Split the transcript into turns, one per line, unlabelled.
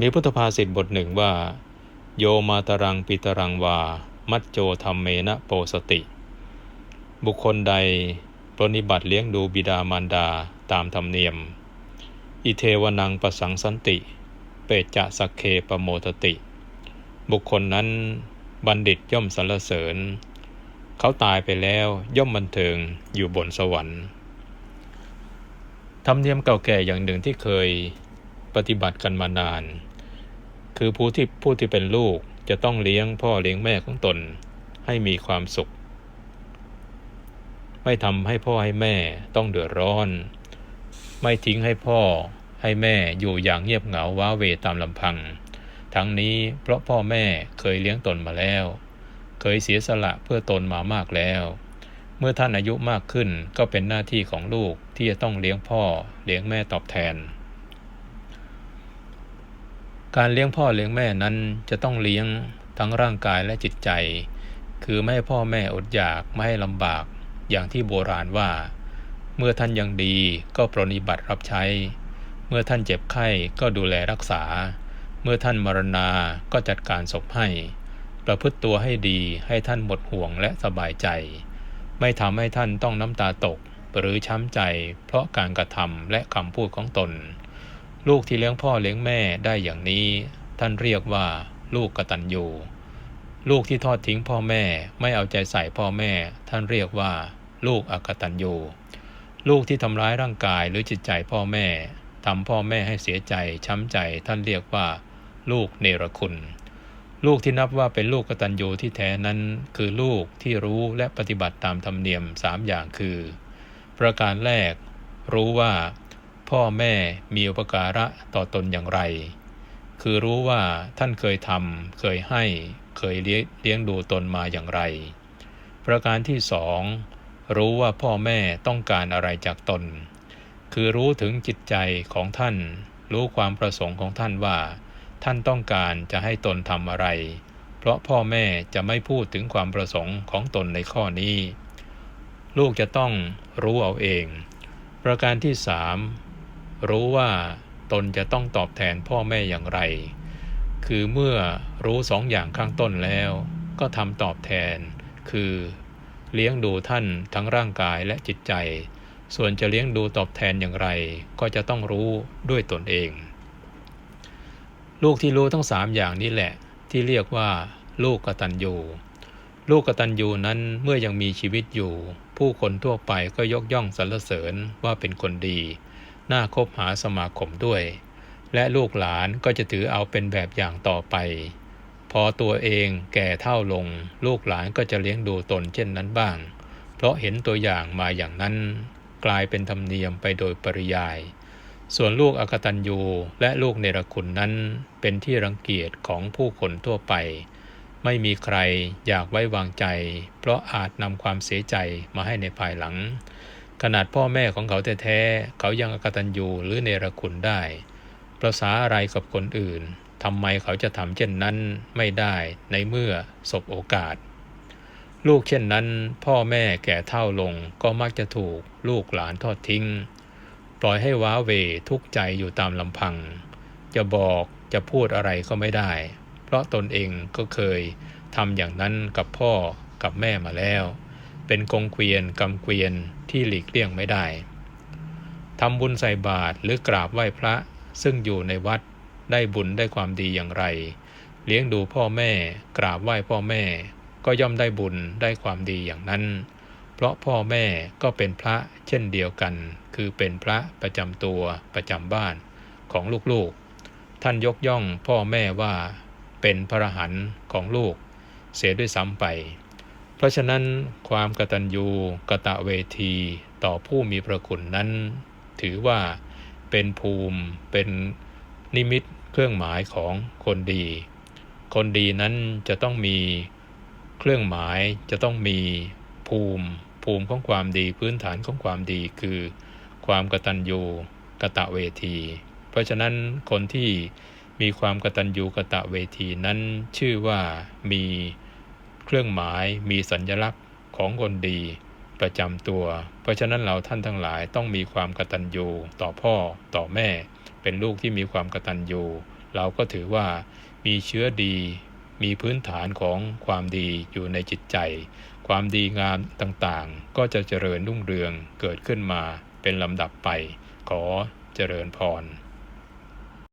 มีพุทธภาษิตบทหนึ่งว่า โยมาตรังปิตรังวา มัจโจธรรมเมนะโปสติ บุคคลใดปรนิบัติเลี้ยงดูบิดามารดาตามธรรมเนียม อิเทวนังประสังสันติ เปจจะสักเคปโมทติ บุคคลนั้นบัณฑิตย่อมสรรเสริญ เขาตายไปแล้วย่อมบันเทิงอยู่บนสวรรค์ธรรมเนียมเก่าแก่อย่างหนึ่งที่เคย ปฏิบัติกันมานาน คือผู้ที่ผู้ที่เป็นลูกจะต้องเลี้ยงพ่อเลี้ยงแม่ของตนให้มีความสุข ไม่ทำให้พ่อให้แม่ต้องเดือดร้อน ไม่ทิ้งให้พ่อให้แม่อยู่อย่างเงียบเหงาว้าเวตามลำพัง ทั้งนี้เพราะพ่อแม่เคยเลี้ยงตนมาแล้ว เคยเสียสละเพื่อตนมามากแล้ว เมื่อท่านอายุมากขึ้นก็เป็นหน้าที่ของลูกที่จะต้องเลี้ยงพ่อเลี้ยงแม่ตอบแทน การเลี้ยงพ่อเลี้ยงแม่นั้นจะต้องเลี้ยงทั้งร่างกายและจิตใจ คือไม่ให้พ่อแม่อดอยากไม่ให้ลำบาก อย่างที่โบราณว่า เมื่อท่านยังดีก็ปรนิบัติรับใช้ เมื่อท่านเจ็บไข้ก็ดูแลรักษา เมื่อท่านมรณาก็จัดการศพให้ ประพฤติตัวให้ดีให้ท่านหมดห่วงและสบายใจ ไม่ทำให้ท่านต้องน้ำตาตกหรือช้ำใจ เพราะการกระทำและคำพูดของตน ลูกที่เลี้ยงพ่อเลี้ยงแม่ได้อย่างนี้ ท่านเรียกว่าลูกกตัญญูลูกที่ทอดทิ้งพ่อแม่ไม่เอาใจใส่พ่อแม่ ท่านเรียกว่า ลูกอกตัญญูลูกที่ทำร้ายร่างกายหรือจิตใจพ่อแม่ทำพ่อแม่ให้เสียใจช้ำใจ ท่านเรียกว่า ลูกเนรคุณ ลูกที่นับว่าเป็นลูกกตัญญูที่แท้นั้น คือลูกที่รู้และปฏิบัติตามธรรมเนียมสามอย่างคือ ประการแรก รู้ว่า พ่อแม่มีอุปการะต่อตนอย่างไร คือรู้ว่าท่านเคยทำเคยให้เคยเลี้ยงดูตนมาอย่างไร ประการที่สองรู้ว่าพ่อแม่ต้องการอะไรจากตน คือรู้ถึงจิตใจของท่าน รู้ความประสงค์ของท่านว่า ท่านต้องการจะให้ตนทำอะไร เพราะพ่อแม่จะไม่พูดถึงความประสงค์ของตนในข้อนี้ ลูกจะต้องรู้เอาเอง ประการที่สาม รู้ว่าตนจะต้องตอบแทนพ่อแม่อย่างไร คือเมื่อรู้สองอย่างข้างต้นแล้ว ก็ทำตอบแทน คือเลี้ยงดูท่านทั้งร่างกายและจิตใจ ส่วนจะเลี้ยงดูตอบแทนอย่างไร ก็จะต้องรู้ด้วยตนเอง ลูกที่รู้ทั้งสามอย่างนี้แหละ ที่เรียกว่าลูกกตัญญู ลูกกตัญญูนั้นเมื่อยังมีชีวิตอยู่ ผู้คนทั่วไปก็ยกย่องสรรเสริญว่าเป็นคนดี น่าคบหาสมาคมด้วย และลูกหลานก็จะถือเอาเป็นแบบอย่างต่อไป พอตัวเองแก่เท่าลง ลูกหลานก็จะเลี้ยงดูตนเช่นนั้นบ้าง เพราะเห็นตัวอย่างมาอย่างนั้น กลายเป็นธรรมเนียมไปโดยปริยาย ส่วนลูกอกตัญญูและลูกเนรคุณนั้น เป็นที่รังเกียจของผู้คนทั่วไป ไม่มีใครอยากไว้วางใจ เพราะอาจนำความเสียใจมาให้ในภายหลัง ขนาดพ่อแม่ของเขาแท้ๆเขายังอกตัญญูหรือเนรคุณได้ประษาอะไรกับคนอื่นทำไมเขาจะทำเช่นนั้นไม่ได้ในเมื่อสบโอกาส ลูกเช่นนั้น พ่อแม่แก่เท่าลงก็มักจะถูกลูกหลานทอดทิ้ง ปล่อยให้ว้าเวทุกข์ใจอยู่ตามลำพัง จะบอกจะพูดอะไรก็ไม่ได้ เพราะตนเองก็เคยทำอย่างนั้นกับพ่อกับแม่มาแล้ว เป็นกงเกวียนกำเกวียนที่หลีกเลี่ยงไม่ได้ทำบุญใส่บาตรหรือกราบไหว้พระซึ่งอยู่ในวัดได้บุญได้ความดีอย่างไร เลี้ยงดูพ่อแม่ กราบไหว้พ่อแม่ ก็ย่อมได้บุญได้ความดีอย่างนั้น เพราะพ่อแม่ก็เป็นพระเช่นเดียวกัน คือเป็นพระประจำตัวประจำบ้านของลูกๆ ท่านยกย่องพ่อแม่ว่าเป็นพระหันของลูก เสียด้วยซ้ำไป เพราะฉะนั้นความกตัญญูกะตะเวทีต่อผู้มีพระคุณนั้น ถือว่าเป็นภูมิเป็นนิมิตเครื่องหมายของคนดี คนดีนั้นจะต้องมีเครื่องหมายจะต้องมีภูมิภูมิของความดีพื้นฐานของความดีคือ ความกตัญญูกะตะเวที เพราะฉะนั้นคนที่มีความกตัญญูกะตะเวทีนั้นชื่อว่ามี เครื่องหมายมีสัญญลักษณ์ของคนดี ประจำตัว เพราะฉะนั้นเราท่านทั้งหลายต้องมีความกตัญญูต่อพ่อต่อแม่ เป็นลูกที่มีความกตัญญูเราก็ถือว่ามีเชื้อดี มีพื้นฐานของความดีอยู่ในจิตใจ ความดีงามต่างๆ ก็จะเจริญรุ่งเรืองเกิดขึ้นมาเป็นลำดับไป ขอเจริญพร